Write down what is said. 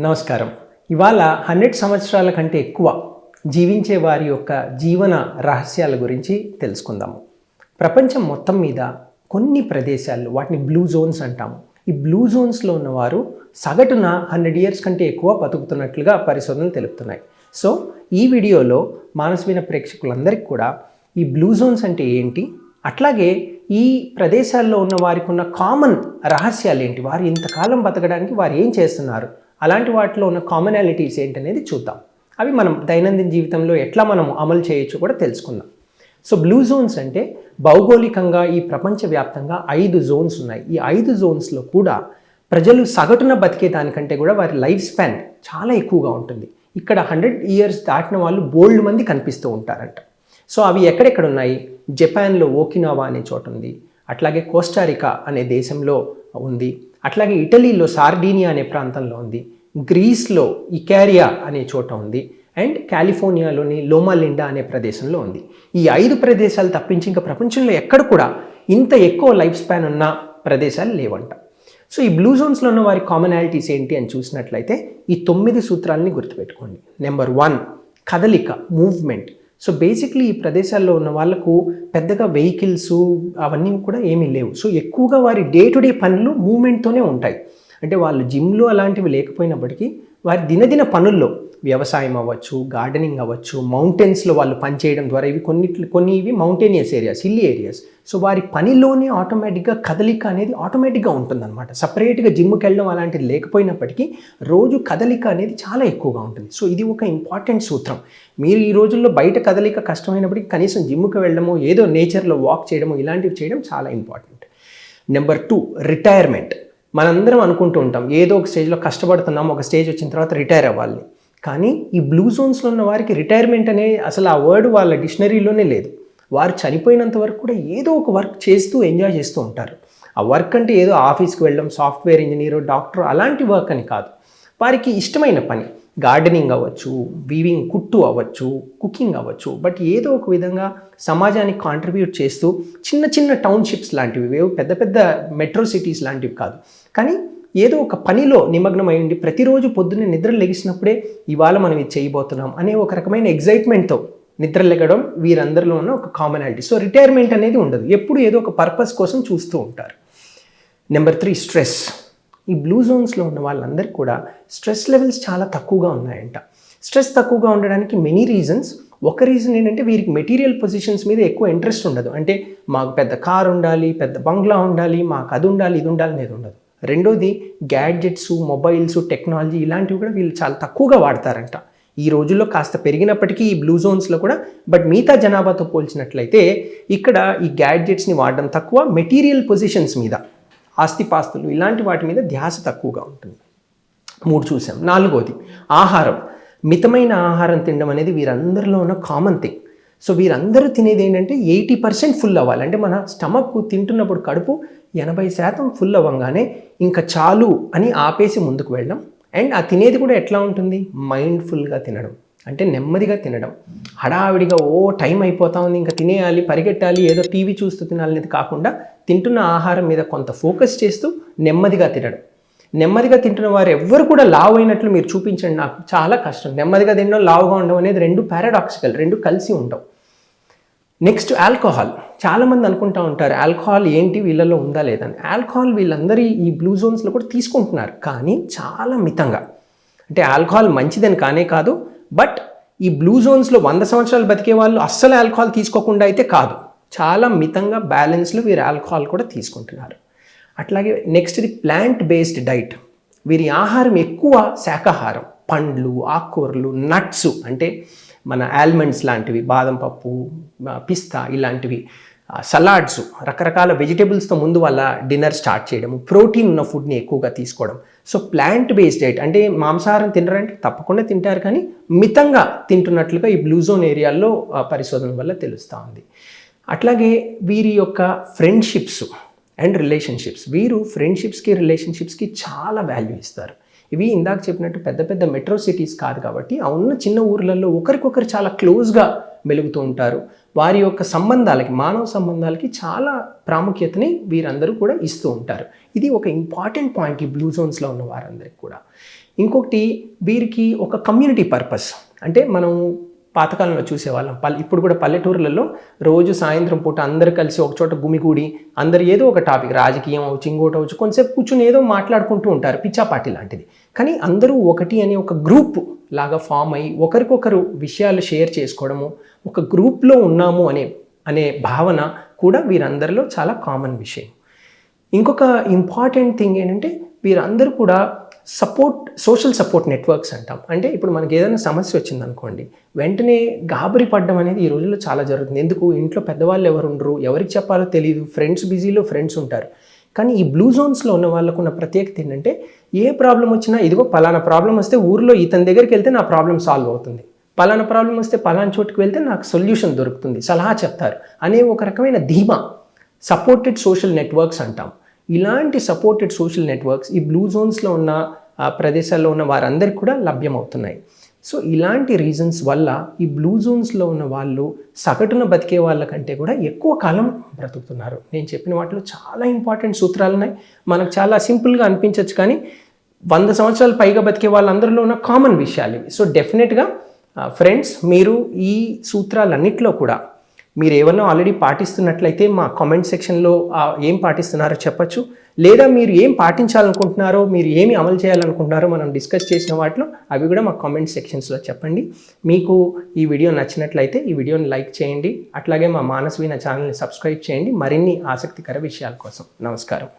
నమస్కారం. ఇవాళ హండ్రెడ్ సంవత్సరాల కంటే ఎక్కువ జీవించే వారి యొక్క జీవన రహస్యాల గురించి తెలుసుకుందాము. ప్రపంచం మొత్తం మీద కొన్ని ప్రదేశాలు వాటిని బ్లూ జోన్స్ అంటాము. ఈ బ్లూ జోన్స్లో ఉన్నవారు సగటున హండ్రెడ్ ఇయర్స్ కంటే ఎక్కువ బతుకుతున్నట్లుగా పరిశోధనలు తెలుపుతున్నాయి. సో ఈ వీడియోలో మానసమైన ప్రేక్షకులందరికీ కూడా ఈ బ్లూ జోన్స్ అంటే ఏంటి? అట్లాగే ఈ ప్రదేశాల్లో ఉన్న వారికి ఉన్న కామన్ రహస్యాలు ఏంటి? వారు ఇంతకాలం బతకడానికి వారు ఏం చేస్తున్నారు? అలాంటి వాటిలో ఉన్న కామనాలిటీస్ ఏంటనేది చూద్దాం. అవి మనం దైనందిన జీవితంలో ఎట్లా మనం అమలు చేయొచ్చు కూడా తెలుసుకుందాం. సో బ్లూ జోన్స్ అంటే భౌగోళికంగా ఈ ప్రపంచవ్యాప్తంగా ఐదు జోన్స్ ఉన్నాయి. ఈ ఐదు జోన్స్లో కూడా ప్రజలు సగటున బతికే దానికంటే కూడా వారి లైఫ్ స్పాన్ చాలా ఎక్కువగా ఉంటుంది. ఇక్కడ హండ్రెడ్ ఇయర్స్ దాటిన వాళ్ళు బోల్డ్ మంది కనిపిస్తూ ఉంటారంట. సో అవి ఎక్కడెక్కడ ఉన్నాయి? జపాన్లో ఓకినావా అనే చోట ఉంది. అట్లాగే కోస్టారికా అనే దేశంలో ఉంది. అట్లాగే ఇటలీలో సార్డీనియా అనే ప్రాంతంలో ఉంది గ్రీస్లో ఇకారియా అనే చోట ఉంది అండ్ కాలిఫోర్నియాలోని లోమాలిండా అనే ప్రదేశంలో ఉంది. ఈ ఐదు ప్రదేశాలు తప్పించి ఇంకా ప్రపంచంలో ఎక్కడ కూడా ఇంత ఎక్కువ లైఫ్ స్పాన్ ఉన్న ప్రదేశాలు లేవంట. సో ఈ బ్లూ జోన్స్లో ఉన్న వారి కామనాలిటీస్ ఏంటి అని చూసినట్లయితే ఈ తొమ్మిది సూత్రాలని గుర్తుపెట్టుకోండి. నెంబర్ వన్ కదలిక మూవ్మెంట్ సో బేసిక్లీ ఈ ప్రదేశాల్లో ఉన్న వాళ్ళకు పెద్దగా వెహికల్స్ అవన్నీ కూడా ఏమీ లేవు. సో ఎక్కువగా వారి డే టు డే పనులు మూమెంట్తోనే ఉంటాయి. అంటే వాళ్ళు జిమ్లో అలాంటివి లేకపోయినప్పటికీ వారి దినదిన పనుల్లో వ్యవసాయం అవ్వచ్చు గార్డెనింగ్ అవ్వచ్చు మౌంటైన్స్లో వాళ్ళు పనిచేయడం ద్వారా ఇవి కొన్ని కొన్ని ఇవి mountainous areas hilly areas so వారి పనిలోనే ఆటోమేటిక్గా కదలిక అనేది ఆటోమేటిక్గా ఉంటుందన్నమాట. సపరేట్గా జిమ్కి వెళ్ళడం అలాంటిది లేకపోయినప్పటికీ రోజు కదలిక అనేది చాలా ఎక్కువగా ఉంటుంది. సో ఇది ఒక ఇంపార్టెంట్ సూత్రం. మీరు ఈ రోజుల్లో బయట కదలిక కష్టమైనప్పటికీ కనీసం జిమ్కి వెళ్ళడమో ఏదో నేచర్లో వాక్ చేయడమో ఇలాంటివి చేయడం చాలా ఇంపార్టెంట్ నెంబర్ టూ రిటైర్మెంట్ మనందరం అనుకుంటూ ఉంటాం ఏదో ఒక స్టేజ్లో కష్టపడుతున్నాం ఒక స్టేజ్ వచ్చిన తర్వాత రిటైర్ అవ్వాలి. కానీ ఈ బ్లూ జోన్స్లో ఉన్న వారికి రిటైర్మెంట్ అనే అసలు ఆ వర్డ్ వాళ్ళ డిక్షనరీలోనే లేదు. వారు చనిపోయినంత వరకు కూడా ఏదో ఒక వర్క్ చేస్తూ ఎంజాయ్ చేస్తూ ఉంటారు. ఆ వర్క్ అంటే ఏదో ఆఫీస్కి వెళ్ళడం సాఫ్ట్వేర్ ఇంజనీర్ డాక్టర్ అలాంటి వర్క్ అని కాదు. వారికి ఇష్టమైన పని గార్డెనింగ్ అవ్వచ్చు వీవింగ్ కుట్టు అవ్వచ్చు కుకింగ్ అవ్వచ్చు. బట్ ఏదో ఒక విధంగా సమాజానికి కాంట్రిబ్యూట్ చేస్తూ చిన్న చిన్న టౌన్షిప్స్ లాంటివి పెద్ద పెద్ద మెట్రో సిటీస్ లాంటివి కాదు. కానీ ఏదో ఒక పనిలో నిమగ్నమై ఉండి ప్రతిరోజు పొద్దున్నే నిద్ర లెగిసినప్పుడే ఇవాళ మనం ఇది చేయబోతున్నాం అనే ఒక రకమైన ఎగ్జైట్మెంట్తో నిద్ర లెగడం వీరందరిలో ఉన్న ఒక కామనాలిటీ సో రిటైర్మెంట్ అనేది ఉండదు. ఎప్పుడు ఏదో ఒక పర్పస్ కోసం చూస్తూ ఉంటారు. నెంబర్ త్రీ స్ట్రెస్ ఈ బ్లూ జోన్స్లో ఉన్న వాళ్ళందరికీ కూడా స్ట్రెస్ లెవెల్స్ చాలా తక్కువగా ఉన్నాయంట. స్ట్రెస్ తక్కువగా ఉండడానికి మెనీ రీజన్స్ ఒక రీజన్ ఏంటంటే వీరికి మెటీరియల్ పొజిషన్స్ మీద ఎక్కువ ఇంట్రెస్ట్ ఉండదు. అంటే మాకు పెద్ద కార్ ఉండాలి పెద్ద బంగ్లా ఉండాలి మాకు అది ఉండాలి ఇది ఉండాలి అనేది ఉండదు. రెండోది గ్యాడ్జెట్స్ మొబైల్స్ టెక్నాలజీ ఇలాంటివి కూడా వీళ్ళు చాలా తక్కువగా వాడతారంట. ఈ రోజుల్లో కాస్త పెరిగినప్పటికీ ఈ బ్లూ జోన్స్లో కూడా బట్ మిగతా జనాభాతో పోల్చినట్లయితే ఇక్కడ ఈ గ్యాడ్జెట్స్ని వాడడం తక్కువ మెటీరియల్ పొజిషన్స్ మీద ఆస్తిపాస్తులు ఇలాంటి వాటి మీద ధ్యాస తక్కువగా ఉంటుంది. మూడు చూసాం. నాలుగోది ఆహారం. మితమైన ఆహారం తినడం అనేది వీరందరిలో ఉన్న కామన్ థింగ్ సో వీరందరూ తినేది ఏంటంటే ఎయిటీ పర్సెంట్ ఫుల్ అవ్వాలి. అంటే మన స్టమక్ తింటున్నప్పుడు కడుపు ఎనభై శాతం ఫుల్ అవ్వగానే ఇంకా చాలు అని ఆపేసి ముందుకు వెళ్ళడం. అండ్ ఆ తినేది కూడా ఎట్లా ఉంటుంది? మైండ్ఫుల్గా తినడం. అంటే నెమ్మదిగా తినడం. హడావిడిగా ఓ టైం అయిపోతా ఉంది ఇంకా తినేయాలి పరిగెట్టాలి ఏదో టీవీ చూస్తూ తినాలనేది కాకుండా తింటున్న ఆహారం మీద కొంత ఫోకస్ చేస్తూ నెమ్మదిగా తినడం. నెమ్మదిగా తింటున్న వారు ఎవ్వరు కూడా లావు అయినట్లు మీరు చూపించండి. నాకు చాలా కష్టం. నెమ్మదిగా తినడం లావుగా ఉండడం అనేది రెండు పారాడాక్సికల్ రెండు కలిసి ఉండవు. నెక్స్ట్ ఆల్కహాల్ చాలామంది అనుకుంటా ఉంటారు ఆల్కహాల్ ఏంటి వీళ్ళలో ఉందా లేదని ఆల్కహాల్ వీళ్ళందరి ఈ బ్లూ జోన్స్లో కూడా తీసుకుంటున్నారు కానీ చాలా మితంగా. అంటే ఆల్కహాల్ మంచిదని కానే కాదు బట్ ఈ బ్లూ జోన్స్లో వంద సంవత్సరాలు బతికే వాళ్ళు అస్సలు ఆల్కహాల్ తీసుకోకుండా అయితే కాదు. చాలా మితంగా బ్యాలెన్స్లో వీరు ఆల్కహాల్ కూడా తీసుకుంటున్నారు. అట్లాగే నెక్స్ట్ది ప్లాంట్ బేస్డ్ డైట్ వీరి ఆహారం ఎక్కువ శాకాహారం పండ్లు ఆకుకూరలు నట్స్ అంటే మన ఆల్మండ్స్ లాంటివి బాదం పప్పు పిస్తా ఇలాంటివి సలాడ్స్ రకరకాల వెజిటేబుల్స్తో ముందు వాళ్ళ డిన్నర్ స్టార్ట్ చేయడం ప్రోటీన్ ఉన్న ఫుడ్ని ఎక్కువగా తీసుకోవడం. సో ప్లాంట్ బేస్డ్ డైట్ అంటే మాంసాహారం తినరంటే తప్పకుండా తింటారు కానీ మితంగా తింటున్నట్లుగా ఈ బ్లూజోన్ ఏరియాల్లో పరిశోధన వల్ల తెలుస్తూ ఉంది. అట్లాగే వీరి యొక్క ఫ్రెండ్షిప్స్ అండ్ రిలేషన్షిప్స్ వీరు ఫ్రెండ్షిప్స్కి రిలేషన్షిప్స్కి చాలా వాల్యూ ఇస్తారు. ఇవి ఇందాక చెప్పినట్టు పెద్ద పెద్ద మెట్రో సిటీస్ కాదు కాబట్టి ఆ ఉన్న చిన్న ఊర్లలో ఒకరికొకరు చాలా క్లోజ్గా మెలుగుతూ ఉంటారు. వారి యొక్క సంబంధాలకి మానవ సంబంధాలకి చాలా ప్రాముఖ్యతని వీరందరూ కూడా ఇస్తూ ఉంటారు. ఇది ఒక ఇంపార్టెంట్ పాయింట్ ఈ బ్లూ జోన్స్లో ఉన్న వారందరికీ కూడా. ఇంకొకటి వీరికి ఒక కమ్యూనిటీ పర్పస్ అంటే మనం పాతకాలంలో చూసేవాళ్ళం. పల్లె ఇప్పుడు కూడా పల్లెటూర్లలో రోజు సాయంత్రం పూట అందరూ కలిసి ఒక చోట గుమిగూడి అందరు ఏదో ఒక టాపిక్ రాజకీయం అవచ్చు ఇంకోటి అవచ్చు కొంతసేపు కూర్చుని ఏదో మాట్లాడుకుంటూ ఉంటారు. పిచ్చాపాటి లాంటిది. కానీ అందరూ ఒకటి అనే ఒక గ్రూప్ లాగా ఫామ్ అయ్యి ఒకరికొకరు విషయాలు షేర్ చేసుకోవడము ఒక గ్రూప్లో ఉన్నాము అనే అనే భావన కూడా వీరందరిలో చాలా కామన్ విషయం. ఇంకొక ఇంపార్టెంట్ థింగ్ ఏంటంటే వీరందరూ కూడా సపోర్ట్ సోషల్ సపోర్ట్ నెట్వర్క్స్ అంటాం. అంటే ఇప్పుడు మనకి ఏదైనా సమస్య వచ్చిందనుకోండి వెంటనే గాబరి పడ్డం అనేది ఈ రోజుల్లో చాలా జరుగుతుంది. ఎందుకు? ఇంట్లో పెద్దవాళ్ళు ఎవరు ఉండరు ఎవరికి చెప్పాలో తెలియదు ఫ్రెండ్స్ బిజీలో ఫ్రెండ్స్ ఉంటారు. కానీ ఈ బ్లూ జోన్స్లో ఉన్న వాళ్ళకు ఉన్న ప్రత్యేకత ఏంటంటే ఏ ప్రాబ్లం వచ్చినా ఇదిగో పలానా ప్రాబ్లం వస్తే ఊర్లో ఇతని దగ్గరికి వెళ్తే నా ప్రాబ్లం సాల్వ్ అవుతుంది. పలానా ప్రాబ్లం వస్తే పలానా చోటుకు వెళ్తే నాకు సొల్యూషన్ దొరుకుతుంది. సలహా చెప్తారు. అనే ఒక రకమైన ధీమా సపోర్టెడ్ సోషల్ నెట్వర్క్స్ అంటాం. ఇలాంటి సపోర్టెడ్ సోషల్ నెట్వర్క్స్ ఈ బ్లూ జోన్స్లో ఉన్న ప్రదేశాల్లో ఉన్న వారందరికీ కూడా లభ్యమవుతున్నాయి. సో ఇలాంటి రీజన్స్ వల్ల ఈ బ్లూ జోన్స్లో ఉన్న వాళ్ళు సగటున బతికే వాళ్ళకంటే కూడా ఎక్కువ కాలం బ్రతుకుతున్నారు. నేను చెప్పిన వాటిలో చాలా ఇంపార్టెంట్ సూత్రాలు ఉన్నాయి. మనకు చాలా సింపుల్గా అనిపించవచ్చు కానీ వంద సంవత్సరాలు పైగా బతికే వాళ్ళందరిలో ఉన్న కామన్ విషయాలు ఇవి. సో డెఫినెట్గా ఫ్రెండ్స్ మీరు ఈ సూత్రాలన్నిటిలో కూడా మీరు ఏమన్నా ఆల్రెడీ పాటిస్తున్నట్లయితే మా కామెంట్ సెక్షన్లో ఏం పాటిస్తున్నారో చెప్పచ్చు. లేదా మీరు ఏం పాటించాలనుకుంటున్నారో మీరు ఏమి అమలు చేయాలనుకుంటున్నారో మనం డిస్కస్ చేసిన వాటిలో అవి కూడా మా కామెంట్ సెక్షన్స్లో చెప్పండి. మీకు ఈ వీడియో నచ్చినట్లయితే ఈ వీడియోని లైక్ చేయండి. అట్లాగే మా మానస్వీన ఛానల్ని సబ్స్క్రైబ్ చేయండి. మరిన్ని ఆసక్తికర విషయాల కోసం. నమస్కారం.